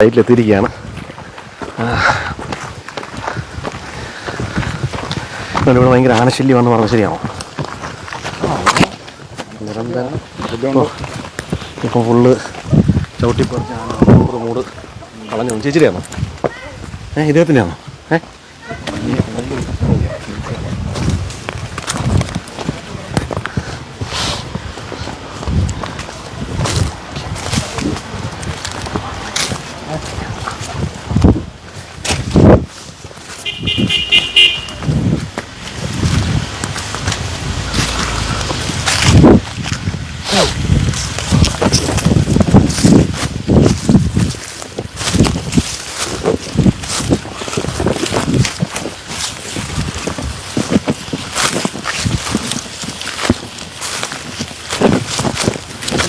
സൈറ്റിലെത്തിയിരിക്കുകയാണ് ഇവിടെ ഭയങ്കര ആനശല്യമാണെന്ന് പറഞ്ഞാൽ ശരിയാണോ? നിരന്തരം ഇപ്പം ഫുള്ള് ചവിട്ടിപ്പറിച്ച് ആന മൂട് കളഞ്ഞു. ചേച്ചിരിയാണോ ഏഹ് ഇദ്ദേഹത്തിന്റെയാണോ? ഏ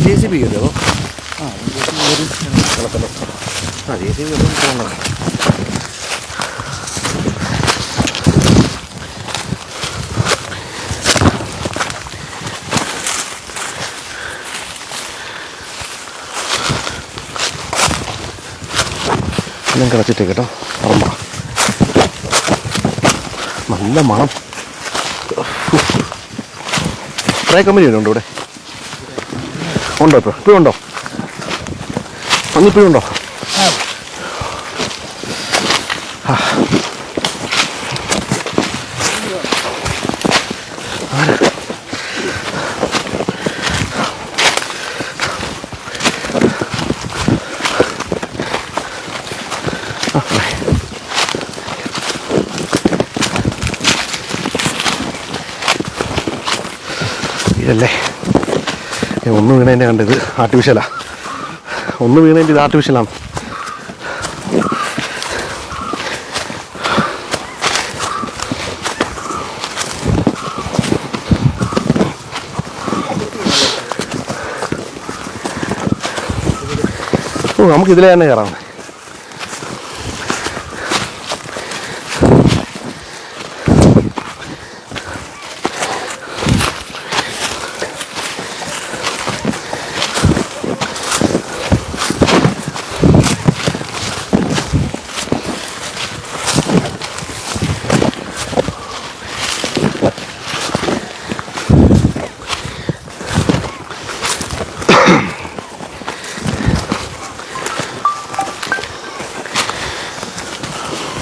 ജെ സി ബി ആ ഒരു കയറി ആ ജെ സി ബി പോകുന്നത് എല്ലാം കിടച്ചിട്ട് കേട്ടോ. നല്ല മണം. സ്പ്രേ കമ്പനി ഉണ്ടോ ഇവിടെ? ഉണ്ടോ ഇപ്പോൾ ഇപ്പോഴും ഉണ്ടോ? അന്നിപ്പോഴും ഉണ്ടോ? ഇതല്ലേ? ഏ, ഒന്ന് വീണതിന്റെ കണ്ടത് ആർട്ടിഫിഷ്യലാണ് ആർട്ടിഫിഷ്യലാ ഒന്ന് വീണതിന്റെ ഇത് ആർട്ടിഫിഷ്യലാണ് ഓ നമുക്ക് തന്നെ കയറാം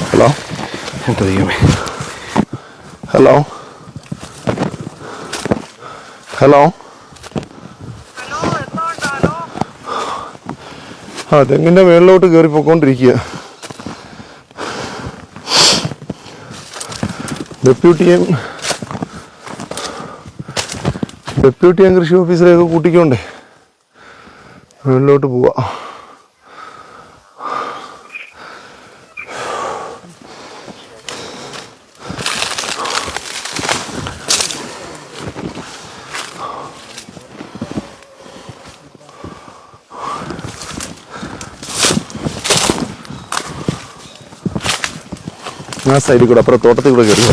ഹലോ എന്താ ദൈവമേ ഹലോ ഹലോ? ആ തെങ്ങിന്റെ മേളിലോട്ട് കയറി പോയിക്കൊണ്ടിരിക്കുക ഡെപ്യൂട്ടിയും ഡെപ്യൂട്ടിയും കൃഷി ഓഫീസറെയൊക്കെ കൂട്ടിക്കൊണ്ടേ. മേളിലോട്ട് പോവാ. ആ സൈഡിൽ കൂടെ അപ്പുറം തോട്ടത്തിൽ കൂടെ കയറി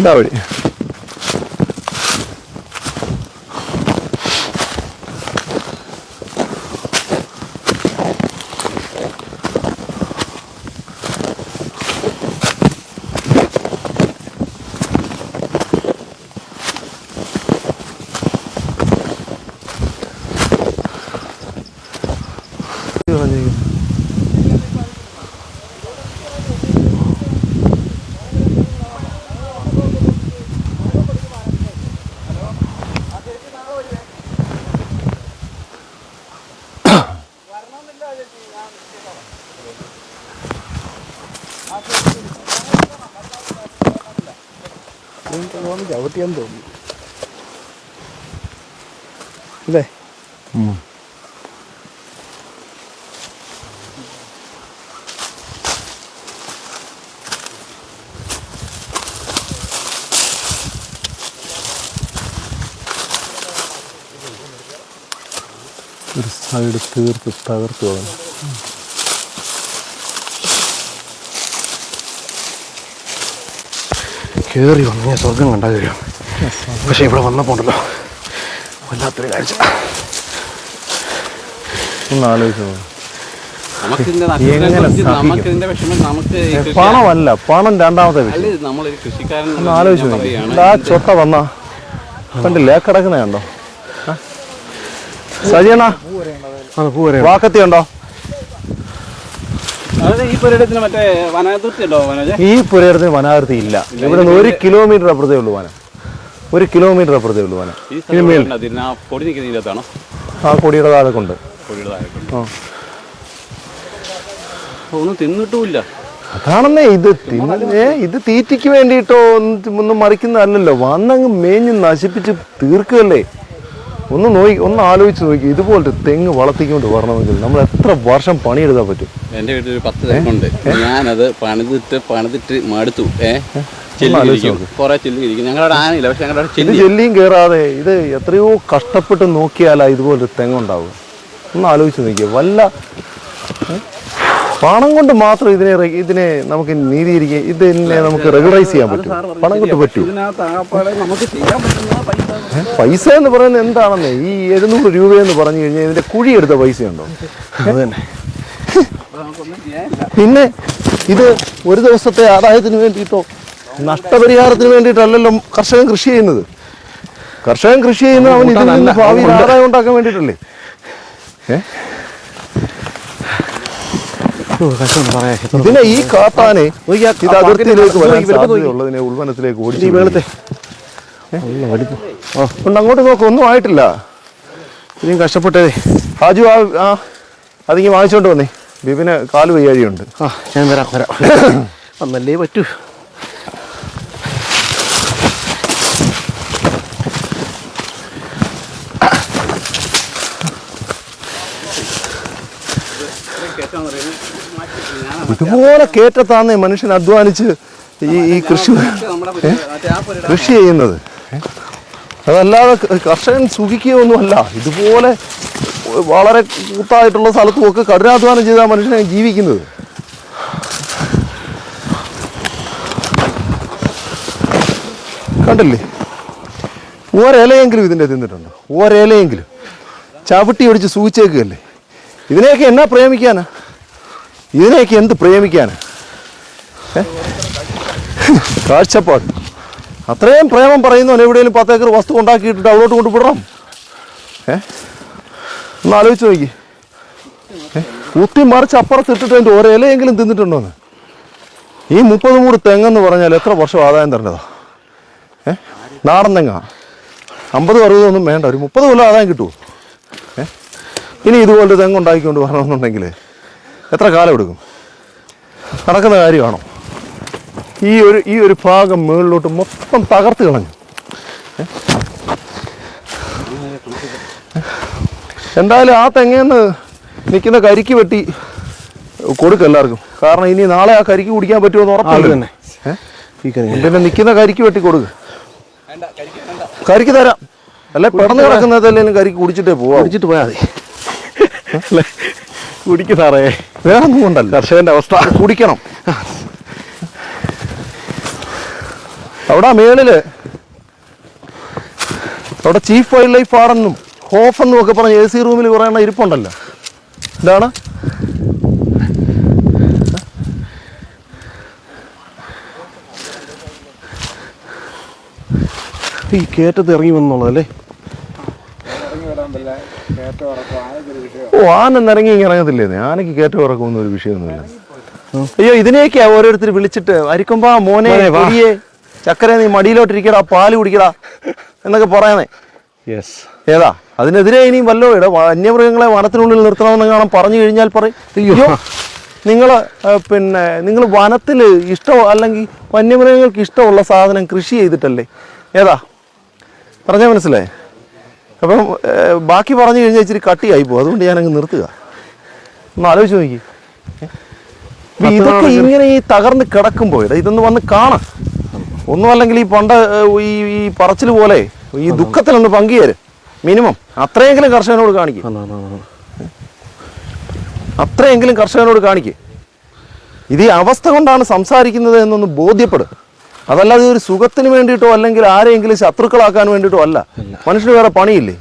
എന്താ ചവിട്ടിയെന്ന് തോന്നുന്നു. അല്ലേ ഒരു സൈഡ് തീർത്ത് തകർത്ത് കളഞ്ഞു. കയറി വന്നു ഞാൻ സ്വർഗം കണ്ടാൽ കഴിയും. പക്ഷെ ഇവിടെ വന്നപ്പോൾ ഉണ്ടല്ലോ വല്ലാത്തൊരു കാഴ്ച. പണമല്ല പണം രണ്ടാമത്തെ ഒന്ന് ആലോചിച്ച് ചൊട്ട വന്ന. കണ്ടില്ലേ? കിടക്കുന്ന കണ്ടോ? ആ? സജിയണ്ണ. വാക്കത്തി ഉണ്ടോ? ഈ പുരയിടത്തിന് വനാതിർത്തി ഇല്ല. ഇവിടെ നിന്ന് ഒരു കിലോമീറ്റർ അപ്പുറത്തേ ഉള്ളൂ വനം. ഒരു കിലോമീറ്റർ അപ്പുറത്തേ ഉള്ളൂ വനം. ആ കൊടിയുടെ താഴെ കൊണ്ട് ഒന്നും തിന്നിട്ടുമില്ല. അതാണെന്നേ ഇത് തിന്നേ ഇത് തീറ്റയ്ക്ക് വേണ്ടിയിട്ടോ ഒന്നും ഒന്നും മറിക്കുന്നതല്ലല്ലോ. വന്നങ്ങ് മേഞ്ഞ് നശിപ്പിച്ച് തീർക്കുകയല്ലേ? ഒന്ന് നോക്കി ഒന്ന് ആലോചിച്ച് നോക്കി. ഇതുപോലത്തെ തെങ്ങ് വളർത്തിക്കൊണ്ട് വരണമെങ്കിൽ നമ്മൾ എത്ര വർഷം പണിയെടുക്കാൻ പറ്റും? എന്റെ വീട്ടിൽ ഒരു പത്ത് തെങ്ങുണ്ട്. ഞാനത് പണിതിട്ട് പണിതിട്ട് മടുത്തു. ചെല്ലിയും ചെല്ലിരിക്കും കുറെ ചെല്ലിരിക്കും ഞങ്ങളുടെ ആനയില്ല. പക്ഷെ ഞങ്ങളുടെ ഇത് ചെല്ലി ജെല്ലിയും കയറാതെ ഇത് എത്രയോ കഷ്ടപ്പെട്ട് നോക്കിയാലാ ഇതുപോലൊരു തെങ്ങുണ്ടാവും ഒന്ന് ആലോചിച്ച് നോക്കിയ. വല്ല പണം കൊണ്ട് മാത്രം ഇതിനെ ഇതിനെ നമുക്ക് നീതിയിരിക്കുക ഇതിനെ നമുക്ക് റെഗുലൈസ് ചെയ്യാൻ പറ്റും. പണം കൊണ്ട് പറ്റൂ. പൈസ എന്ന് പറയുന്നത് എന്താണെന്ന്? ഈ എഴുന്നൂറ് രൂപയെന്ന് പറഞ്ഞു കഴിഞ്ഞാൽ ഇതിന്റെ കുഴി എടുത്ത പൈസയുണ്ടോ? അത് തന്നെ പിന്നെ ഇത് ഒരു ദിവസത്തെ ആദായത്തിന് വേണ്ടിയിട്ടോ നഷ്ടപരിഹാരത്തിന് വേണ്ടിയിട്ടല്ലല്ലോ കർഷകൻ കൃഷി ചെയ്യുന്നത്. കർഷകൻ കൃഷി ചെയ്യുന്നത് അവൻ ഇതിൽ നിന്ന് ഭാവിയിൽ ആദായം ഉണ്ടാക്കാൻ വേണ്ടിയിട്ടല്ലേ? പിന്നെ ഇതിനെ ഈ കാട്ടാനെ ഇത് അതിർത്തിയിലേക്ക് വരാൻ. സാധ്യതയുള്ളതിനെ ഉൾവനത്തിലേക്ക് ഓടിച്ചു ഉണ്ട് അങ്ങോട്ട് നോക്ക് ഒന്നും ആയിട്ടില്ല ഇനിയും കഷ്ടപ്പെട്ടേ ഹാജു ആ ആ അതിങ്ങി വാങ്ങിച്ചോണ്ട് വന്നേ ബിബിന് കാൽ വയ്യാഴിയുണ്ട് ആ ഞാൻ വരാം വരാം വന്നല്ലേ പറ്റൂ ഇതുപോലെ കേറ്റത്താന്നേ മനുഷ്യൻ അധ്വാനിച്ച് ഈ ഈ കൃഷി കൃഷി ചെയ്യുന്നത് അതല്ലാതെ കർഷകൻ സുഖിക്കുകയൊന്നുമല്ല ഇതുപോലെ വളരെ കൂത്തായിട്ടുള്ള സ്ഥലത്തും ഒക്കെ കഠിനാധ്വാനം ചെയ്ത മനുഷ്യനെ ജീവിക്കുന്നത്. കണ്ടില്ലേ? ഒരിലയെങ്കിലും ഇതിന്റെ തിന്നിട്ടുണ്ടോ ഒരിലയെങ്കിലും. ചവിട്ടി ഒടിച്ച് സൂചിച്ചേക്കുകയല്ലേ? ഇതിനെയൊക്കെ എന്നാ പ്രേമിക്കാനാ? ഇതിനെയൊക്കെ എന്ത് പ്രേമിക്കാനാ? കാഴ്ചപ്പാട്. അത്രയും പ്രേമം പറയുന്നവൻ എവിടെയെങ്കിലും പത്ത് ഏക്കർ വസ്തു ഉണ്ടാക്കിയിട്ടിട്ട് അവിടോട്ട് കൊണ്ടുവിടണം? ഏ? ഒന്ന് ആലോചിച്ച് നോക്കി. ഏ? കുത്തി മറിച്ച് അപ്പുറത്ത് ഇട്ടിട്ട് അതിന്റെ തിന്നിട്ടുണ്ടോ എന്ന്? ഈ മുപ്പത് മൂട് തെങ്ങെന്ന് പറഞ്ഞാൽ എത്ര വർഷം ആദായം തരേണ്ടതാ? ഏ? നാടൻ തെങ്ങ? അമ്പത് അറുപതൊന്നും വേണ്ട. ഒരു മുപ്പത് കൊല്ലം ആദായം കിട്ടുമോ ഏ? ഇനി ഇതുപോലത്തെ തെങ്ങ് ഉണ്ടാക്കിക്കൊണ്ട് വരണമെന്നുണ്ടെങ്കിൽ എത്ര കാലം എടുക്കും? നടക്കുന്ന കാര്യമാണോ? ഈ ഒരു ഈ ഒരു ഭാഗം മുകളിലോട്ട് മൊത്തം തകർത്ത് കളഞ്ഞു. എന്തായാലും ആ തെങ്ങേന്ന് നിൽക്കുന്ന കരിക്ക് വെട്ടി കൊടുക്കും എല്ലാവർക്കും. കാരണം ഇനി നാളെ ആ കരിക്ക് കുടിക്കാൻ പറ്റുമോ എന്ന് ഉറപ്പില്ല. തന്നെ. പിന്നെ നിൽക്കുന്ന കരിക്ക് വെട്ടി കൊടുക്ക്. കരിക്ക് തരാം. അല്ലെ പിടന്ന് കിടക്കുന്നതല്ലേലും കരിക്ക് കുടിച്ചിട്ടേ പോവാ കുടിച്ചിട്ട് പോയാൽ മതി. അല്ലേ? കുടിക്കുന്നാറേ വേറെ ഒന്നും കൊണ്ടല്ല. കർഷകന്റെ അവസ്ഥ. കുടിക്കണം. അവിടെ മേളിൽ. അവിടെ ചീഫ് വൈൽഡ് ലൈഫ് ആണെന്നും ഹോഫ് എന്നും ഒക്കെ പറഞ്ഞ എ സി റൂമിൽ കുറേ എണ്ണം ഇരിപ്പുണ്ടല്ലോ. എന്താണ് ഈ കയറ്റത്ത് ഇറങ്ങി വന്നുള്ളതല്ലേ ഓ ആന ഇങ്ങനെ ഇറങ്ങത്തില്ലേ ആനയ്ക്ക് കയറ്റം ഇറക്കുമെന്നൊരു വിഷയമൊന്നുമില്ല. അയ്യോ ഇതിനെയൊക്കെയാ ഓരോരുത്തർ വിളിച്ചിട്ട് അരിക്കുമ്പോ മോനെ ചക്കര നീ മടിയിലോട്ടിരിക്കടാ പാൽ കുടിക്കടാ എന്നൊക്കെ പറയാനേ യെസ് ഏതാ? അതിനെതിരെ ഇനിയും വല്ലോ ഇട വന്യമൃഗങ്ങളെ വനത്തിനുള്ളിൽ നിർത്തണമെന്ന് കാണാൻ പറഞ്ഞു കഴിഞ്ഞാൽ പറയും. അയ്യോ. നിങ്ങൾ പിന്നെ നിങ്ങൾ വനത്തിൽ ഇഷ്ടം അല്ലെങ്കിൽ വന്യമൃഗങ്ങൾക്ക് ഇഷ്ടമുള്ള സാധനം കൃഷി ചെയ്തിട്ടല്ലേ? ഏതാ? പറഞ്ഞാൽ മനസ്സിലായേ? അപ്പം ബാക്കി പറഞ്ഞു കഴിഞ്ഞാൽ ഇച്ചിരി കട്ടിയായി പോകും. അതുകൊണ്ട് ഞാനങ്ങ് നിർത്തുക. ഒന്ന് ആലോചിച്ച് നോക്കി. ഇതൊക്കെ ഇങ്ങനെ ഈ തകർന്ന് കിടക്കുമ്പോൾ ഇതൊന്ന് വന്ന് കാണാം. ഒന്നും അല്ലെങ്കിൽ ഈ പണ്ട് ഈ ഈ പറച്ചിൽ പോലെ ഈ ദുഃഖത്തിൽ ഒന്ന് പങ്കുചേര്. മിനിമം. അത്രയെങ്കിലും കർഷകനോട് കാണിക്കും. അത്രയെങ്കിലും കർഷകനോട് കാണിക്കുക ഇത് ഈ അവസ്ഥ കൊണ്ടാണ് സംസാരിക്കുന്നത് എന്നൊന്ന് ബോധ്യപ്പെടും. അതല്ലാതെ ഒരു സുഖത്തിന് വേണ്ടിയിട്ടോ അല്ലെങ്കിൽ ആരെയെങ്കിലും ശത്രുക്കളാക്കാൻ വേണ്ടിയിട്ടോ അല്ല. മനുഷ്യന് വേറെ പണിയില്ലേ?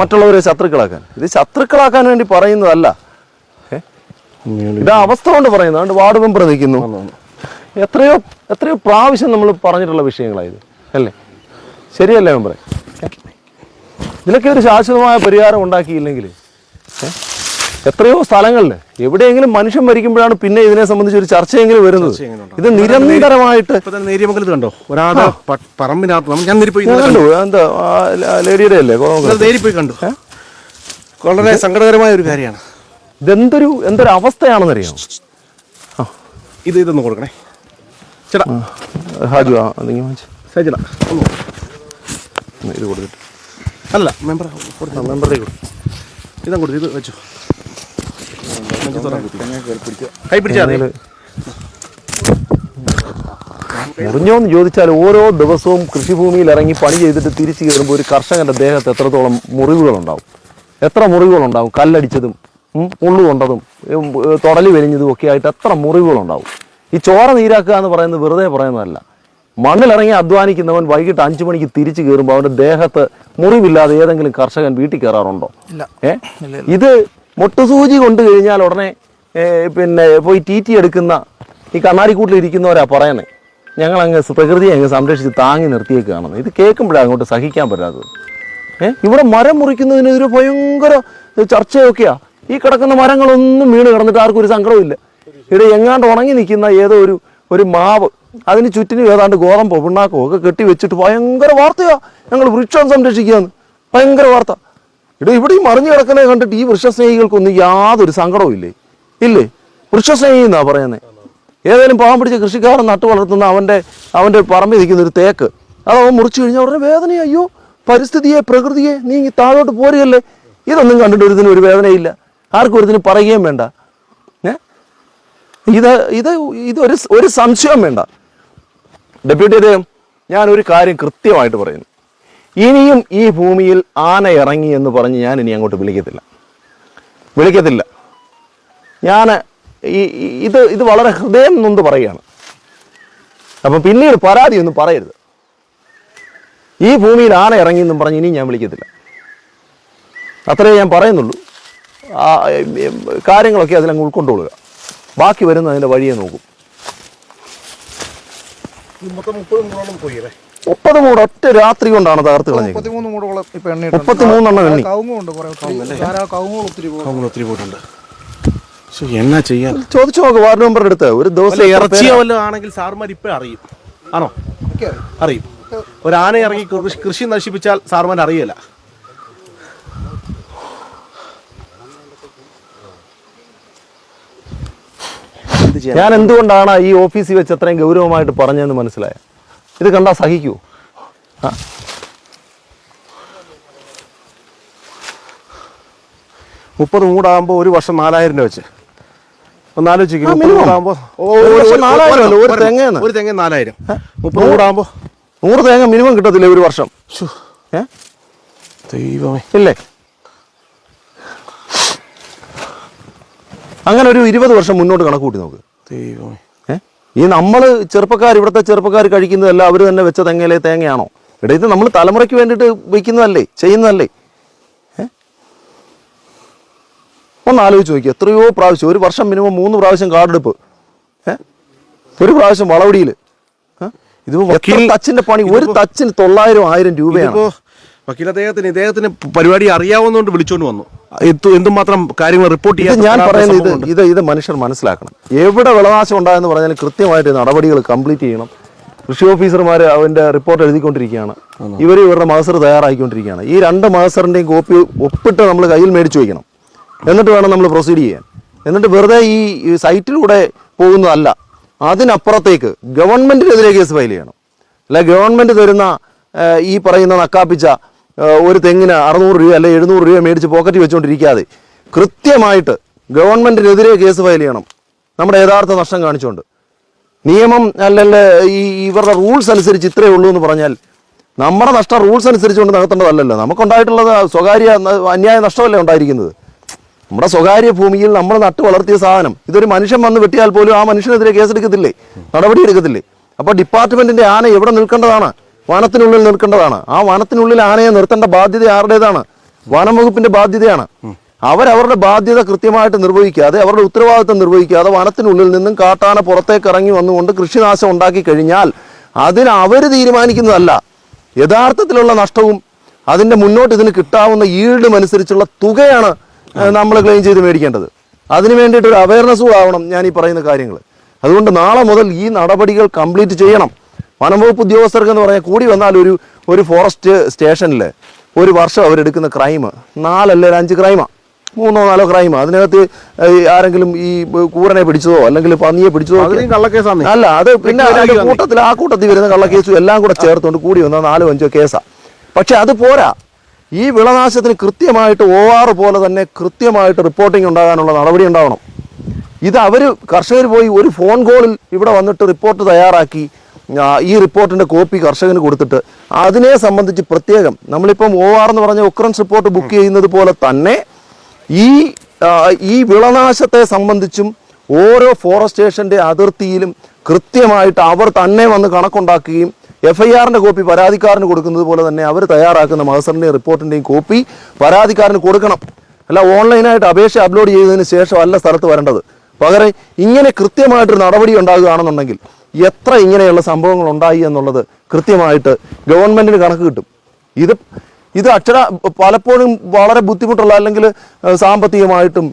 മറ്റുള്ളവരെ ശത്രുക്കളാക്കാൻ. ഇത് ശത്രുക്കളാക്കാൻ വേണ്ടി പറയുന്നതല്ല? ഇത് അവസ്ഥ കൊണ്ട് പറയുന്നത്. അതുകൊണ്ട് വാർഡ് മെമ്പർ നിൽക്കുന്നു എത്രയോ എത്രയോ പ്രാവശ്യം നമ്മൾ പറഞ്ഞിട്ടുള്ള വിഷയങ്ങളായത്. അല്ലേ? ശരിയല്ലേ മെമ്പറെ? ഇതിനൊക്കെ ഒരു ശാശ്വതമായ പരിഹാരം ഉണ്ടാക്കിയില്ലെങ്കിൽ എത്രയോ സ്ഥലങ്ങളിൽ എവിടെയെങ്കിലും മനുഷ്യൻ മരിക്കുമ്പോഴാണ് പിന്നെ ഇതിനെ സംബന്ധിച്ച് ഒരു ചർച്ചയെങ്കിലും വരുന്നത്. ഇത് നിരന്തരമായിട്ട് നേരിയമംഗലത്ത് ഒരാളെ പറമ്പിനകത്ത് ഞാൻ എന്താ ലേഡിയുടെ അല്ലേ? കണ്ടു. വളരെ സങ്കടകരമായ ഒരു കാര്യമാണ്. ഇതെന്തൊരു എന്തൊരു അവസ്ഥയാണെന്നറിയാം ഇത് ഇതൊന്ന് കൊടുക്കണേ. ചേട്ടാ. ഹാജു ആ എന്തെങ്കിലും വാങ്ങിച്ച്. ഇത് കൊടുത്തിട്ട്. അല്ല മെമ്പർ കൊടുത്തു മെമ്പറേ കൊടുത്തു. ഇതാ കൊടുത്തു ഇത് വെച്ചു. കൈ പിടിച്ചാ മുറിഞ്ഞോന്ന് ചോദിച്ചാൽ ഓരോ ദിവസവും കൃഷിഭൂമിയിൽ ഇറങ്ങി പണി ചെയ്തിട്ട് തിരിച്ചു കയറുമ്പോൾ ഒരു കർഷകന്റെ ദേഹത്ത് എത്രത്തോളം മുറിവുകളുണ്ടാവും? എത്ര മുറിവുകളുണ്ടാവും? കല്ലടിച്ചതും ഉള്ളു മുള്ളു കൊണ്ടതും തൊടലി വലിഞ്ഞതും ഒക്കെ ആയിട്ട് എത്ര മുറിവുകളുണ്ടാവും? ഈ ചോര നീരാക്കുക എന്ന് പറയുന്നത് വെറുതെ പറയുന്നതല്ല. മണ്ണിലിറങ്ങി അധ്വാനിക്കുന്നവൻ വൈകിട്ട് അഞ്ചു മണിക്ക് തിരിച്ചു കയറുമ്പോൾ അവന്റെ ദേഹത്ത് മുറിവില്ലാതെ ഏതെങ്കിലും കർഷകൻ വീട്ടിൽ കയറാറുണ്ടോ? ഏ? ഇത് മുട്ടുസൂചി കൊണ്ടു കഴിഞ്ഞാൽ ഉടനെ പിന്നെ പോയി ടി ടി എടുക്കുന്ന ഈ കണ്ണാടിക്കൂട്ടിൽ ഇരിക്കുന്നവരാ പറയണേ ഞങ്ങൾ അങ്ങ് പ്രകൃതിയെ അങ്ങ് സംരക്ഷിച്ച് താങ്ങി നിർത്തിയേക്കുകയാണെന്ന്. ഇത് കേൾക്കുമ്പോഴാണ് അങ്ങോട്ട് സഹിക്കാൻ പറ്റാത്തത്. ഏ? ഇവിടെ മരം മുറിക്കുന്നതിനെതിരെ ഭയങ്കര ചർച്ചയൊക്കെയാ. ഈ കിടക്കുന്ന മരങ്ങളൊന്നും വീണ് കിടന്നിട്ട് ആർക്കും ഒരു സങ്കടമില്ല ഇവിടെ എങ്ങാണ്ട് ഉണങ്ങി നിൽക്കുന്ന ഏതോ ഒരു ഒരു മാവ്. അതിന് ചുറ്റിനും ഏതാണ്ട് ഗോതമ്പോ പിണ്ണാക്കോ ഒക്കെ കെട്ടി വെച്ചിട്ട് ഭയങ്കര വാർത്തയാ. ഞങ്ങൾ വൃക്ഷം സംരക്ഷിക്കുകയെന്ന് ഭയങ്കര വാർത്ത. ഇവിടെ ഇവിടെ ഈ മറിഞ്ഞു കിടക്കുന്നത് കണ്ടിട്ട് ഈ വൃക്ഷസ്നേഹികൾക്കൊന്നും യാതൊരു സങ്കടവും ഇല്ലേ? ഇല്ലേ? വൃക്ഷസ്നേഹി എന്നാ പറയുന്നത് ഏതായാലും പാവം പിടിച്ച കൃഷിക്കാരൻ നട്ടു വളർത്തുന്ന അവന്റെ അവന്റെ പറമ്പിൽ നിൽക്കുന്ന ഒരു തേക്ക്. അത് അവൻ മുറിച്ചു കഴിഞ്ഞാൽ ഉടനെ വേദന അയ്യോ പരിസ്ഥിതിയെ പ്രകൃതിയെ നീ താഴോട്ട് പോരുകയല്ലേ? ഇതൊന്നും കണ്ടിട്ട് ഒരുതിനും ഒരു വേദനയില്ല. ആർക്കും ഒരുതിന് പറയുകയും വേണ്ട. ഇത് ഇത് ഇതൊരു ഒരു സംശയം വേണ്ട. ഡെപ്യൂട്ടി അദ്ദേഹം ഞാൻ ഒരു കാര്യം കൃത്യമായിട്ട് പറയുന്നു. ഇനിയും ഈ ഭൂമിയിൽ ആന ഇറങ്ങി എന്ന് പറഞ്ഞ് ഞാൻ ഇനി അങ്ങോട്ട് വിളിക്കത്തില്ല. വിളിക്കത്തില്ല. ഞാൻ ഈ ഇത് ഇത് വളരെ ഹൃദയം നൊന്ന് പറയുകയാണ്. അപ്പം പിന്നീട് പരാതി ഒന്നും പറയരുത്. ഈ ഭൂമിയിൽ ആന ഇറങ്ങി എന്നും പറഞ്ഞ് ഇനിയും ഞാൻ വിളിക്കത്തില്ല. അത്രേ ഞാൻ പറയുന്നുള്ളൂ. കാര്യങ്ങളൊക്കെ അതിലങ്ങ് ഉൾക്കൊണ്ടുകൊള്ളുക. ബാക്കി വരുന്ന അതിന്റെ വഴിയെ നോക്കും. മുപ്പത് മൂട് ഒറ്റ രാത്രി കൊണ്ടാണ് തകർത്ത് കളഞ്ഞത് മുപ്പത്തിമൂന്ന് മൂടോളം ഇപ്പൊ എണ്ണ ഒത്തിരി പോയിട്ടുണ്ട്. എന്നാ ചെയ്യാൻ? ചോദിച്ചു നോക്ക് വാർഡ് മെമ്പറുടെ അടുത്ത്. ഒരു ദിവസം ഇറച്ചിയോ ആണെങ്കിൽ സാർമാർ ഇപ്പം അറിയും. ആണോ? അറിയും. ഒരു ആന ഇറങ്ങി കൃഷി കൃഷി നശിപ്പിച്ചാൽ സാർമാർ അറിയില്ല ചെയ്യാൻ ഞാൻ എന്തുകൊണ്ടാണ് ഈ ഓഫീസിൽ വെച്ച് അത്രയും ഗൗരവമായിട്ട് പറഞ്ഞതെന്ന് മനസ്സിലായ? ഇത് കണ്ടാ സഹിക്കൂ. ആ. മുപ്പത് മൂടാകുമ്പോൾ ഒരു വർഷം നാലായിരം രൂപ വെച്ച്. ഒന്ന് ആലോചിക്കും. ഒരു നാലായിരം ഒരു തെങ്ങ് നാലായിരം. മുപ്പത് മൂടാകുമ്പോൾ നൂറ് തേങ്ങ മിനിമം കിട്ടത്തില്ല ഒരു വർഷം? ഏ? ദൈവമേ. ഇല്ലേ? അങ്ങനെ ഒരു ഇരുപത് വർഷം മുന്നോട്ട് കണക്ക് കൂട്ടി നോക്ക്? ഈ നമ്മൾ ചെറുപ്പക്കാർ ഇവിടുത്തെ ചെറുപ്പക്കാർ കഴിക്കുന്നതല്ല അവർ തന്നെ വെച്ച തെങ്ങയിലെ തേങ്ങയാണോ? ഇവിടെ ഇത് നമ്മൾ തലമുറയ്ക്ക് വേണ്ടിയിട്ട് വയ്ക്കുന്നതല്ലേ ചെയ്യുന്നതല്ലേ? ഒന്ന് ആലോചിച്ച് നോക്കി എത്രയോ പ്രാവശ്യം ഒരു വർഷം മിനിമം മൂന്ന് പ്രാവശ്യം കാർഡെടുപ്പ്? ഒരു പ്രാവശ്യം വളവടിയിൽ ഇത് വക്കീൽ തച്ചിന്റെ പണി? ഒരു തച്ചിന് തൊള്ളായിരം ആയിരം രൂപയാണ്. വക്കീൽ അദ്ദേഹത്തിന് ഇദ്ദേഹത്തിന് പരിപാടി അറിയാവുന്നതുകൊണ്ട് വിളിച്ചോണ്ട് വന്നു. എന്തുമാത്രം കാര്യങ്ങൾ റിപ്പോർട്ട് ചെയ്യാൻ ഞാൻ പറയുന്നത് ഇത് ഇത് ഇത് മനുഷ്യർ മനസ്സിലാക്കണം. എവിടെ വിളനാശം ഉണ്ടായെന്ന് പറഞ്ഞാൽ കൃത്യമായിട്ട് നടപടികൾ കംപ്ലീറ്റ് ചെയ്യണം. കൃഷി ഓഫീസർമാർ അവന്റെ റിപ്പോർട്ട് എഴുതിക്കൊണ്ടിരിക്കുകയാണ്. ഇവർ ഇവരുടെ മഹസർ തയ്യാറാക്കിക്കൊണ്ടിരിക്കുകയാണ്. ഈ രണ്ട് മഹസറിന്റെയും കോപ്പി ഒപ്പിട്ട് നമ്മൾ കയ്യിൽ മേടിച്ചു വയ്ക്കണം. എന്നിട്ട് വേണം നമ്മൾ പ്രൊസീഡ് ചെയ്യാൻ. എന്നിട്ട് വെറുതെ ഈ സൈറ്റിലൂടെ പോകുന്നതല്ല. അതിനപ്പുറത്തേക്ക് ഗവൺമെന്റിനെതിരെ കേസ് ഫയൽ ചെയ്യണം. അല്ല ഗവൺമെന്റ് തരുന്ന ഈ പറയുന്ന നക്കാപ്പിച്ച ഒരു തെങ്ങിന് അറുന്നൂറ് രൂപ അല്ലെ എഴുന്നൂറ് രൂപ മേടിച്ച് പോക്കറ്റ് വെച്ചുകൊണ്ടിരിക്കാതെ കൃത്യമായിട്ട് ഗവൺമെന്റിനെതിരെ കേസ് ഫയൽ ചെയ്യണം. നമ്മുടെ യഥാർത്ഥ നഷ്ടം കാണിച്ചുകൊണ്ട് നിയമം അല്ലല്ല ഈ ഇവരുടെ റൂൾസ് അനുസരിച്ച് ഇത്രയേ ഉള്ളൂ എന്ന് പറഞ്ഞാൽ നമ്മുടെ നഷ്ടം റൂൾസ് അനുസരിച്ചുകൊണ്ട് നടത്തേണ്ടതല്ലല്ലോ. നമുക്കുണ്ടായിട്ടുള്ളത് സ്വകാര്യ അന്യായ നഷ്ടമല്ലേ ഉണ്ടായിരിക്കുന്നത്? നമ്മുടെ സ്വകാര്യ ഭൂമിയിൽ നമ്മൾ നട്ടു വളർത്തിയ സാധനം. ഇതൊരു മനുഷ്യൻ വന്ന് വെട്ടിയാൽ പോലും ആ മനുഷ്യനെതിരെ കേസെടുക്കത്തില്ലേ? നടപടി എടുക്കത്തില്ലേ അപ്പോൾ ഡിപ്പാർട്ട്മെന്റിന്റെ ആന എവിടെ നിൽക്കേണ്ടതാണ്? വനത്തിനുള്ളിൽ നിൽക്കേണ്ടതാണ്. ആ വനത്തിനുള്ളിൽ ആനയെ നിർത്തേണ്ട ബാധ്യത ആരുടേതാണ്? വനം വകുപ്പിന്റെ ബാധ്യതയാണ്. അവരവരുടെ ബാധ്യത കൃത്യമായിട്ട് നിർവഹിക്കാതെ അവരുടെ ഉത്തരവാദിത്വം നിർവഹിക്കാതെ വനത്തിനുള്ളിൽ നിന്നും കാട്ടാന പുറത്തേക്ക് ഇറങ്ങി വന്നുകൊണ്ട് കൃഷിനാശം ഉണ്ടാക്കി കഴിഞ്ഞാൽ അതിന് അവർ തീരുമാനിക്കുന്നതല്ല. യഥാർത്ഥത്തിലുള്ള നഷ്ടവും അതിന്റെ മുന്നോട്ട് ഇതിന് കിട്ടാവുന്ന ഈൽഡും അനുസരിച്ചുള്ള തുകയാണ് നമ്മൾ ക്ലെയിം ചെയ്ത് മേടിക്കേണ്ടത്. അതിന് വേണ്ടിയിട്ട് ഒരു അവയർനെസ് കൂടാവണം ഞാൻ ഈ പറയുന്ന കാര്യങ്ങൾ അതുകൊണ്ട് നാളെ മുതൽ ഈ നടപടികൾ കംപ്ലീറ്റ് ചെയ്യണം. വനംവകുപ്പ് ഉദ്യോഗസ്ഥർക്ക് എന്ന് പറഞ്ഞാൽ കൂടി വന്നാൽ ഒരു ഒരു ഫോറസ്റ്റ് സ്റ്റേഷനിൽ ഒരു വർഷം അവരെടുക്കുന്ന ക്രൈം നാലല്ല ഒരു അഞ്ച് ക്രൈമാണ് മൂന്നോ നാലോ ക്രൈം അതിനകത്ത് ആരെങ്കിലും ഈ കൂറനെ പിടിച്ചതോ അല്ലെങ്കിൽ പന്നിയെ പിടിച്ചതോ കള്ളക്കേസാണ് അല്ല അത് പിന്നെ കൂട്ടത്തിൽ ആ കൂട്ടത്തിൽ വരുന്ന കള്ളക്കേസും എല്ലാം കൂടെ ചേർത്തുകൊണ്ട് കൂടി വന്ന നാലോ അഞ്ചോ കേസാ. പക്ഷെ അത് പോരാ. ഈ വിളനാശത്തിന് കൃത്യമായിട്ട് ഒ ആർ പോലെ തന്നെ കൃത്യമായിട്ട് റിപ്പോർട്ടിംഗ് ഉണ്ടാകാനുള്ള നടപടി ഉണ്ടാവണം. ഇത് അവർ കർഷകർ പോയി ഒരു ഫോൺ കോളിൽ ഇവിടെ വന്നിട്ട് റിപ്പോർട്ട് തയ്യാറാക്കി. ഈ റിപ്പോർട്ടിന്റെ കോപ്പി കർഷകന് കൊടുത്തിട്ട് അതിനെ സംബന്ധിച്ച് പ്രത്യേകം നമ്മളിപ്പം ഒ ആർ എന്ന് പറഞ്ഞ ഒക്രൻസ് റിപ്പോർട്ട് ബുക്ക് ചെയ്യുന്നത് പോലെ തന്നെ ഈ ഈ വിളനാശത്തെ സംബന്ധിച്ചും ഓരോ ഫോറസ്റ്റ് സ്റ്റേഷന്റെ അതിർത്തിയിലും കൃത്യമായിട്ട് അവർ തന്നെ വന്ന് കണക്കുണ്ടാക്കുകയും എഫ് ഐ ആറിന്റെ കോപ്പി പരാതിക്കാരന് കൊടുക്കുന്നത് പോലെ തന്നെ അവർ തയ്യാറാക്കുന്ന മഹസറിന്റെയും റിപ്പോർട്ടിന്റെയും കോപ്പി പരാതിക്കാരന് കൊടുക്കണം. അല്ല ഓൺലൈനായിട്ട് അപേക്ഷ അപ്ലോഡ് ചെയ്തതിന് ശേഷം അല്ല സ്ഥലത്ത് വരേണ്ടത്. പകരം ഇങ്ങനെ കൃത്യമായിട്ടൊരു നടപടി ഉണ്ടാകുകയാണെന്നുണ്ടെങ്കിൽ എത്ര ഇങ്ങനെയുള്ള സംഭവങ്ങൾ ഉണ്ടായി എന്നുള്ളത് കൃത്യമായിട്ട് ഗവൺമെന്റിന് കണക്ക് കിട്ടും. ഇത് ഇത് അക്ഷര പലപ്പോഴും വളരെ ബുദ്ധിമുട്ടുള്ള അല്ലെങ്കിൽ സാമ്പത്തികമായിട്ടും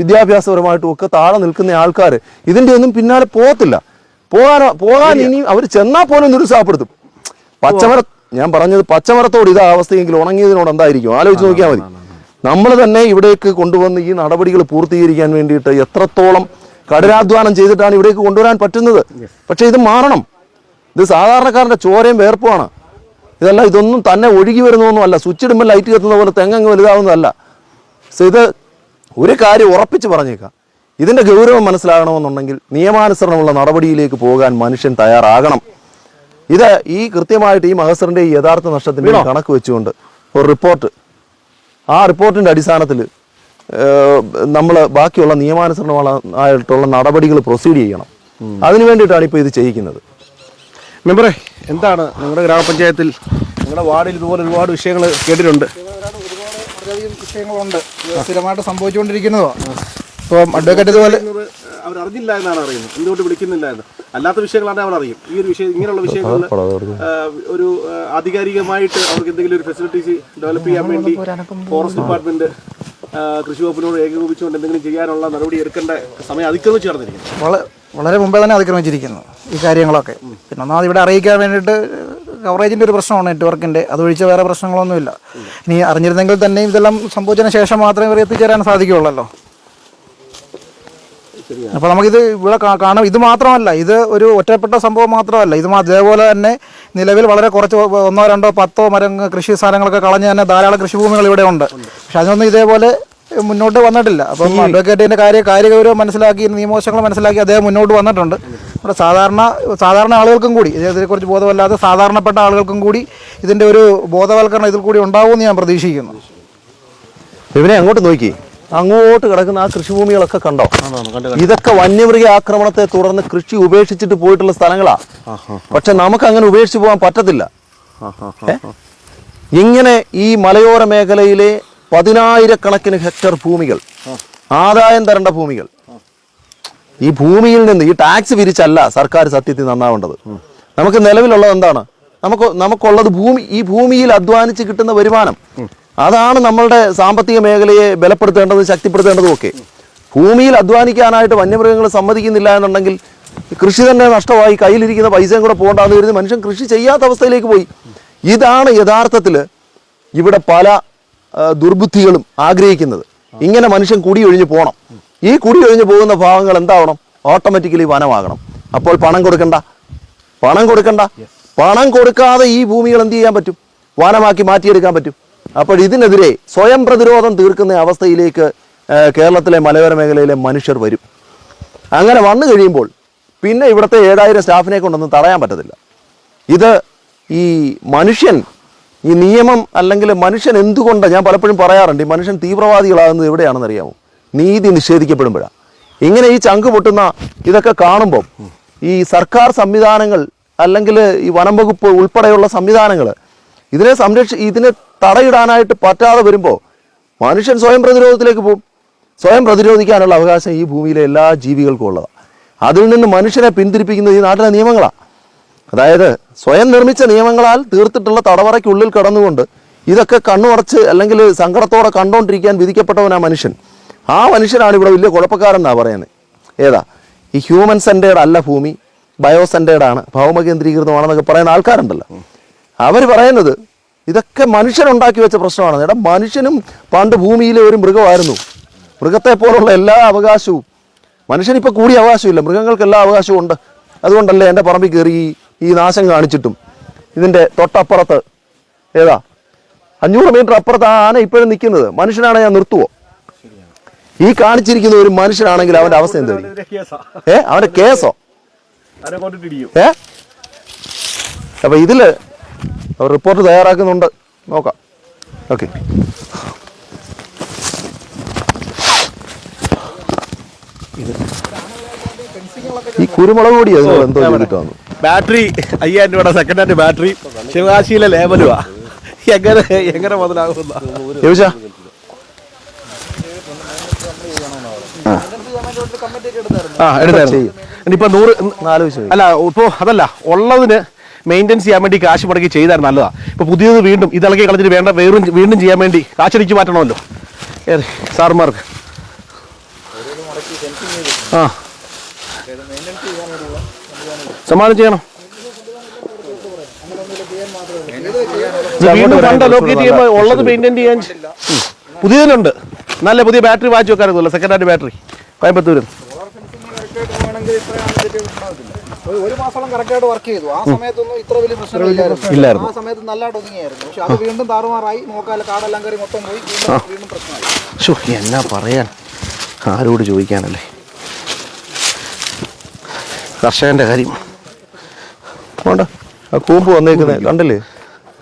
വിദ്യാഭ്യാസപരമായിട്ടും ഒക്കെ താഴെ നിൽക്കുന്ന ആൾക്കാർ ഇതിന്റെ ഒന്നും പിന്നാലെ പോകത്തില്ല. പോകാൻ പോകാൻ ഇനി അവർ ചെന്നാൽ പോലും നിരുത്സാഹപ്പെടുത്തും. പച്ചമര ഞാൻ പറഞ്ഞത് പച്ചമരത്തോട് ഇതാ അവസ്ഥയെങ്കിൽ ഉണങ്ങിയതിനോട് എന്തായിരിക്കും? ആലോചിച്ച് നോക്കിയാൽ മതി. നമ്മൾ തന്നെ ഇവിടേക്ക് കൊണ്ടുവന്ന് ഈ നടപടികൾ പൂർത്തീകരിക്കാൻ വേണ്ടിയിട്ട് എത്രത്തോളം കഠിനാധ്വാനം ചെയ്തിട്ടാണ് ഇവിടേക്ക് കൊണ്ടുവരാൻ പറ്റുന്നത്. പക്ഷേ ഇത് മാറണം. ഇത് സാധാരണക്കാരന്റെ ചോരയും വേർപ്പുമാണ്. ഇതല്ല ഇതൊന്നും തന്നെ ഒഴുകി വരുന്നതൊന്നും അല്ല സ്വിച്ച് ഇടുമ്പോൾ ലൈറ്റ് കത്തുന്ന പോലെ തെങ്ങങ്ങ് വലുതാവുന്നതല്ല. സോ ഇത് ഒരു കാര്യം ഉറപ്പിച്ച് പറഞ്ഞേക്കാം. ഇതിന്റെ ഗൗരവം മനസ്സിലാകണമെന്നുണ്ടെങ്കിൽ നിയമാനുസരണമുള്ള നടപടിയിലേക്ക് പോകാൻ മനുഷ്യൻ തയ്യാറാകണം. ഇത് ഈ കൃത്യമായിട്ട് ഈ മഹസറിന്റെ ഈ യഥാർത്ഥ നഷ്ടത്തിന്റെ കണക്ക് വെച്ചുകൊണ്ട് ഒരു റിപ്പോർട്ട്. ആ റിപ്പോർട്ടിന്റെ അടിസ്ഥാനത്തിൽ നമ്മൾ ബാക്കിയുള്ള നിയമാനുസരണമായിട്ടുള്ള നടപടികൾ പ്രൊസീഡ് ചെയ്യണം. അതിനു വേണ്ടിയിട്ടാണ് ഇപ്പോൾ ഇത് ചെയ്യിക്കുന്നത്. മെമ്പറെ എന്താണ് നിങ്ങളുടെ ഗ്രാമപഞ്ചായത്തിൽ നിങ്ങളുടെ വാർഡിൽ ഇതുപോലെ ഒരുപാട് വിഷയങ്ങൾ കേട്ടിട്ടുണ്ട്? വളരെയധികം വിഷയങ്ങളുണ്ട്. സ്ഥിരമായിട്ട് സംഭവിച്ചുകൊണ്ടിരിക്കുന്നതാണ് ഇപ്പം അഡ്വക്കേറ്റ് ഇതുപോലെ അവർ അറിഞ്ഞില്ല എന്നാണ് അറിയുന്നത്. എന്തുകൊണ്ട് വിളിക്കുന്നില്ല എന്ന്. അല്ലാത്ത വിഷയങ്ങളാണ് അവർ അറിയും. ഈ ഒരു വിഷയം ഇങ്ങനെയുള്ള വിഷയങ്ങളിൽ ഒരു ആധികാരികമായിട്ട് അവർക്ക് എന്തെങ്കിലും ഒരു ഫെസിലിറ്റീസ് ഡെവലപ്പ് ചെയ്യാൻ വേണ്ടി ഫോറസ്റ്റ് ഡിപ്പാർട്ട്മെന്റ് കൃഷി വകുപ്പിനോട് ഏകോപിച്ചുകൊണ്ട് എന്തെങ്കിലും ചെയ്യാനുള്ള നടപടി എടുക്കേണ്ട സമയം അതിക്രമിച്ചു നടന്നിരിക്കുന്നു വള- വളരെ മുമ്പേ തന്നെ അതിക്രമിച്ചിരിക്കുന്നു ഈ കാര്യങ്ങളൊക്കെ. പിന്നെ ഒന്നാമത് ഇവിടെ അറിയിക്കാൻ വേണ്ടിയിട്ട് കവറേജിന്റെ ഒരു പ്രശ്നമാണ് നെറ്റ്വർക്കിന്റെ അതൊഴിച്ച് വേറെ പ്രശ്നങ്ങളൊന്നുമില്ല. ഇനി അറിഞ്ഞിരുന്നെങ്കിൽ തന്നെയും ഇതെല്ലാം സംഭവിച്ചതിന് ശേഷം മാത്രമേ ഇവർ എത്തിച്ചേരാൻ സാധിക്കുകയുള്ളല്ലോ. അപ്പോൾ നമുക്കിത് ഇവിടെ കാണാം. ഇത് മാത്രമല്ല ഇത് ഒരു ഒറ്റപ്പെട്ട സംഭവം മാത്രമല്ല. ഇത് അതേപോലെ തന്നെ നിലവിൽ വളരെ കുറച്ച് ഒന്നോ രണ്ടോ പത്തോ മരം കൃഷി സാധനങ്ങളൊക്കെ കളഞ്ഞ് തന്നെ ധാരാളം കൃഷിഭൂമികൾ ഇവിടെ ഉണ്ട്. പക്ഷെ അതിനൊന്നും ഇതേപോലെ മുന്നോട്ട് വന്നിട്ടില്ല. അപ്പം അഡ്വക്കേറ്റിന്റെ കാര്യ കാര്യഗൗരവം മനസ്സിലാക്കി നിയമവശങ്ങൾ മനസ്സിലാക്കി അദ്ദേഹം മുന്നോട്ട് വന്നിട്ടുണ്ട്. ഇവിടെ സാധാരണ സാധാരണ ആളുകൾക്കും കൂടി ഇതിനെക്കുറിച്ച് ബോധമല്ലാതെ സാധാരണപ്പെട്ട ആളുകൾക്കും കൂടി ഇതിന്റെ ഒരു ബോധവൽക്കരണം ഇതിൽ കൂടി ഉണ്ടാവുമെന്ന് ഞാൻ പ്രതീക്ഷിക്കുന്നു. ഇവനെ അങ്ങോട്ട് നോക്കി. അങ്ങോട്ട് കിടക്കുന്ന ആ കൃഷിഭൂമികളൊക്കെ കണ്ടോ? ഇതൊക്കെ വന്യമൃഗ ആക്രമണത്തെ തുടർന്ന് കൃഷി ഉപേക്ഷിച്ചിട്ട് പോയിട്ടുള്ള സ്ഥലങ്ങളാ. പക്ഷെ നമുക്ക് അങ്ങനെ ഉപേക്ഷിച്ച് പോകാൻ പറ്റത്തില്ല? ഇങ്ങനെ ഈ മലയോര മേഖലയിലെ പതിനായിരക്കണക്കിന് ഹെക്ടർ ഭൂമികൾ ആദായം തരേണ്ട ഭൂമികൾ. ഈ ഭൂമിയിൽ നിന്ന് ഈ ടാക്സ് പിരിച്ചല്ല സർക്കാർ സത്യത്തിൽ നന്നാവേണ്ടത്. നമുക്ക് നിലവിലുള്ളത് എന്താണ്? നമുക്ക് നമുക്കുള്ളത് ഭൂമി ഈ ഭൂമിയിൽ അധ്വാനിച്ച് കിട്ടുന്ന വരുമാനം. അതാണ് നമ്മളുടെ സാമ്പത്തിക മേഖലയെ ബലപ്പെടുത്തേണ്ടതും ശക്തിപ്പെടുത്തേണ്ടതും ഒക്കെ. ഭൂമിയിൽ അധ്വാനിക്കാനായിട്ട് വന്യമൃഗങ്ങൾ സമ്മതിക്കുന്നില്ല എന്നുണ്ടെങ്കിൽ കൃഷി തന്നെ നഷ്ടമായി കയ്യിലിരിക്കുന്ന പൈസയും കൂടെ പോകണ്ടെന്ന് കരുതി മനുഷ്യൻ കൃഷി ചെയ്യാത്ത അവസ്ഥയിലേക്ക് പോയി. ഇതാണ് യഥാർത്ഥത്തിൽ ഇവിടെ പല ദുർബുദ്ധികളും ആഗ്രഹിക്കുന്നത്. ഇങ്ങനെ മനുഷ്യൻ കുടിയൊഴിഞ്ഞ് പോകണം ഈ കുടിയൊഴിഞ്ഞ് പോകുന്ന ഭാഗങ്ങൾ എന്താവണം? ഓട്ടോമാറ്റിക്കലി വനമാകണം. അപ്പോൾ പണം കൊടുക്കണ്ട. പണം കൊടുക്കണ്ട. പണം കൊടുക്കാതെ ഈ ഭൂമികൾ എന്ത് ചെയ്യാൻ പറ്റും? വനമാക്കി മാറ്റിയെടുക്കാൻ പറ്റും. അപ്പോൾ ഇതിനെതിരെ സ്വയം പ്രതിരോധം തീർക്കുന്ന അവസ്ഥയിലേക്ക് കേരളത്തിലെ മലയോര മേഖലയിലെ മനുഷ്യർ വരും. അങ്ങനെ വന്നു കഴിയുമ്പോൾ പിന്നെ ഇവിടുത്തെ ഏഴായിരം സ്റ്റാഫിനെ കൊണ്ടൊന്നും തടയാൻ പറ്റത്തില്ല. ഇത് ഈ മനുഷ്യൻ ഈ നിയമം അല്ലെങ്കിൽ മനുഷ്യൻ എന്തുകൊണ്ട് ഞാൻ പലപ്പോഴും പറയാറുണ്ട് ഈ മനുഷ്യൻ തീവ്രവാദികളാകുന്നത് എവിടെയാണെന്ന് അറിയാമോ നീതി നിഷേധിക്കപ്പെടുമ്പോഴാണ്. ഇങ്ങനെ ഈ ചങ്ക് പൊട്ടുന്ന ഇതൊക്കെ കാണുമ്പോൾ ഈ സർക്കാർ സംവിധാനങ്ങൾ അല്ലെങ്കിൽ ഈ വനം വകുപ്പ് ഉൾപ്പെടെയുള്ള സംവിധാനങ്ങൾ ഇതിനെ സംരക്ഷ ഇതിനെ തടയിടാനായിട്ട് പറ്റാതെ വരുമ്പോൾ മനുഷ്യൻ സ്വയം പ്രതിരോധത്തിലേക്ക് പോകും. സ്വയം പ്രതിരോധിക്കാനുള്ള അവകാശം ഈ ഭൂമിയിലെ എല്ലാ ജീവികൾക്കും ഉള്ളതാണ് അതിൽ നിന്ന് മനുഷ്യനെ പിന്തിരിപ്പിക്കുന്നത് ഈ നാട്ടിലെ നിയമങ്ങളാണ് അതായത് സ്വയം നിർമ്മിച്ച നിയമങ്ങളാൽ തീർത്തിട്ടുള്ള തടവറയ്ക്കുള്ളിൽ കടന്നുകൊണ്ട് ഇതൊക്കെ കണ്ണുറച്ച് അല്ലെങ്കിൽ സങ്കടത്തോടെ കണ്ടുകൊണ്ടിരിക്കാൻ വിധിക്കപ്പെട്ടവനാ മനുഷ്യൻ. ആ മനുഷ്യനാണ് ഇവിടെ വലിയ കുഴപ്പക്കാരെന്നാണ് പറയുന്നത് ഏതാ? ഈ ഹ്യൂമൻ സെന്റേഡ് അല്ല ഭൂമി ബയോ സെന്റേഡ് ആണ് പറയുന്ന ആൾക്കാരുണ്ടല്ലോ. അവർ പറയുന്നത് ഇതൊക്കെ മനുഷ്യനുണ്ടാക്കി വെച്ച പ്രശ്നമാണ്. എടാ മനുഷ്യനും പണ്ട് ഭൂമിയിലെ ഒരു മൃഗമായിരുന്നു. മൃഗത്തെ പോലുള്ള എല്ലാ അവകാശവും മനുഷ്യനിപ്പോൾ കൂടിയ അവകാശമില്ല. മൃഗങ്ങൾക്ക് എല്ലാ അവകാശവും ഉണ്ട്. അതുകൊണ്ടല്ലേ എന്റെ പറമ്പിൽ കയറി ഈ നാശം കാണിച്ചിട്ടും. ഇതിന്റെ തൊട്ടപ്പുറത്ത് ഏതാ? അഞ്ഞൂറ് മീറ്റർ അപ്പുറത്ത് ആ ആന ഇപ്പോഴും നിൽക്കുന്നത്. മനുഷ്യനാണ് ഞാൻ നിർത്തുവോ? ഈ കാണിച്ചിരിക്കുന്ന ഒരു മനുഷ്യനാണെങ്കിൽ അവന്റെ അവസ്ഥ എന്തായിരിക്കും ഏ അവന്റെ കേസോ? ഏ? അപ്പൊ ഇതിൽ അവർ റിപ്പോർട്ട് തയ്യാറാക്കുന്നുണ്ട്. നോക്കാം. ഓക്കെ ഈ കുരുമുളക് പൊടി അതിനോട് എന്തോ ചെയ്തിട്ടാണ്. ബാറ്ററി അയ്യായിരം രൂപയുടെ സെക്കൻഡ് ഹാൻഡ് ബാറ്ററി ശിവകാശിയിലെ ലേബലുവാ എങ്ങനെ എങ്ങനെ മുതലാകുന്ന ചോദിച്ചാ ആ. എടുത്തായിരുന്നു. ഇനിയിപ്പോ നൂറ് അല്ല ഇപ്പോ അതല്ല ഉള്ളതിന് മെയിന്റെനൻസ് ചെയ്യാൻ വേണ്ടി കാശ് മുടക്കി ചെയ്താൽ നല്ലതാണ് ഇപ്പോൾ പുതിയത് വീണ്ടും ഇതിളക്കി കളഞ്ഞിട്ട് വേണ്ട വേറും വീണ്ടും ചെയ്യാൻ വേണ്ടി കാശടിച്ച് മാറ്റണമല്ലോ. ഏറെ സാറുമാർക്ക് ആ. സമാധാനം ചെയ്യണം. വീണ്ടും ഫണ്ട് അലോക്കേറ്റ് ചെയ്യുമ്പോൾ ഉള്ളത് മെയിന്റെയിൻ ചെയ്യാൻ ഉം. പുതിയതിനുണ്ട് നല്ല പുതിയ ബാറ്ററി വാച്ച് വെക്കാറുണ്ടല്ലോ സെക്കൻഡ് ഹാൻഡ് ബാറ്ററി കോയമ്പത്തൂരിൽ. ഒരു മാസം കറക്റ്റായിട്ട് വർക്ക് ചെയ്തു. ആ സമയത്തൊന്നും ഇത്ര വലിയ പ്രശ്നമില്ലായിരുന്നു. ആ സമയത്ത് നല്ലതായിട്ട് ഒതുങ്ങിയായിരുന്നു. പക്ഷെ അത് വീണ്ടും താറുമാറായി. നോക്കാല്ല കാടെല്ലാം കയറി മൊത്തം പോയി. വീണ്ടും പ്രശ്നമായി. എന്നാ പറയാൻ? ആരോട് ചോദിക്കാനല്ലേ? കർഷകന്റെ കാര്യം. വേണ്ട. ആ കൂമ്പ് വന്നേക്കുന്നത് കണ്ടില്ലേ?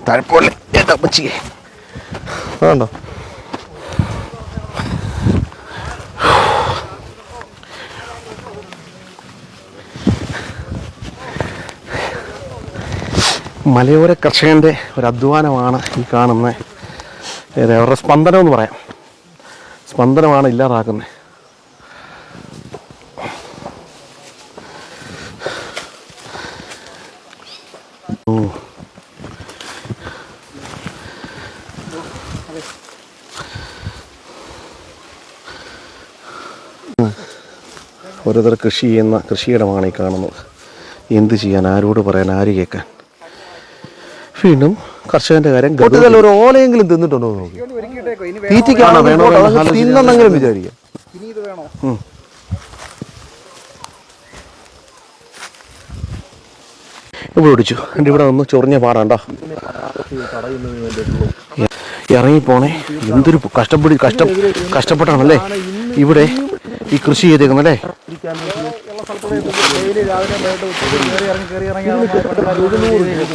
തഴപ്പല്ലേ ഏതാ അമ്മച്ചിയെ. വേണ്ടോ. മലയോര കർഷകന്റെ ഒരു അധ്വാനമാണ് ഈ കാണുന്ന അവരുടെ സ്പന്ദനം എന്ന് പറയാം. സ്പന്ദനമാണ് ഇല്ലാതാക്കുന്നത്. ഓരോരുത്തർ കൃഷി ചെയ്യുന്ന കൃഷിയിടമാണ് ഈ കാണുന്നത്. എന്ത് ചെയ്യാൻ ആരോട് പറയാൻ ആര് കേൾക്കാൻ? വീണ്ടും കർഷകന്റെ കാര്യം പൊട്ടിതല്ല ഒരു ഓലയെങ്കിലും തിന്നിട്ടുണ്ടോ എന്ന് നോക്കി. തീറ്റിക്കാണോ വേണോ, തിന്നെന്നെങ്കിലും വിചാരിക്കാം. ഇവിടെ ഒടിച്ചു. എന്റെ ഇവിടെ ഒന്ന് ചൊറിഞ്ഞ പാടാണ്ടോ. ഇറങ്ങിപ്പോണേ. എന്തൊരു കഷ്ടപ്പെടി കഷ്ട കഷ്ടപ്പെട്ടാണല്ലേ? ഇവിടെ ഈ കൃഷി ചെയ്തേക്കുന്നല്ലേ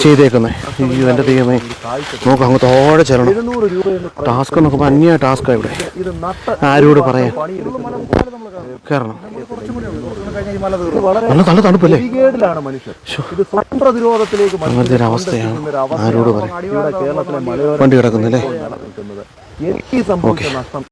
ചെയ്തേക്കുന്നേ. അയ്യോ എന്റെ ദൈവമേ നോക്ക് അങ്ങ് തോടെ ചെല്ലണം. ടാസ്ക് എന്നൊക്കെ അന്യ ടാസ്ക്കാണ് ഇവിടെ. ആരോട് പറയാം? കയറണം നല്ല നല്ല തണുപ്പല്ലേ അങ്ങനത്തെ ഒരു അവസ്ഥയാണ്. ആരോട് പറയാം? ഇവിടെ കേരളത്തിലെ മലയോര വണ്ടി കിടക്കുന്നല്ലേ? നഷ്ടം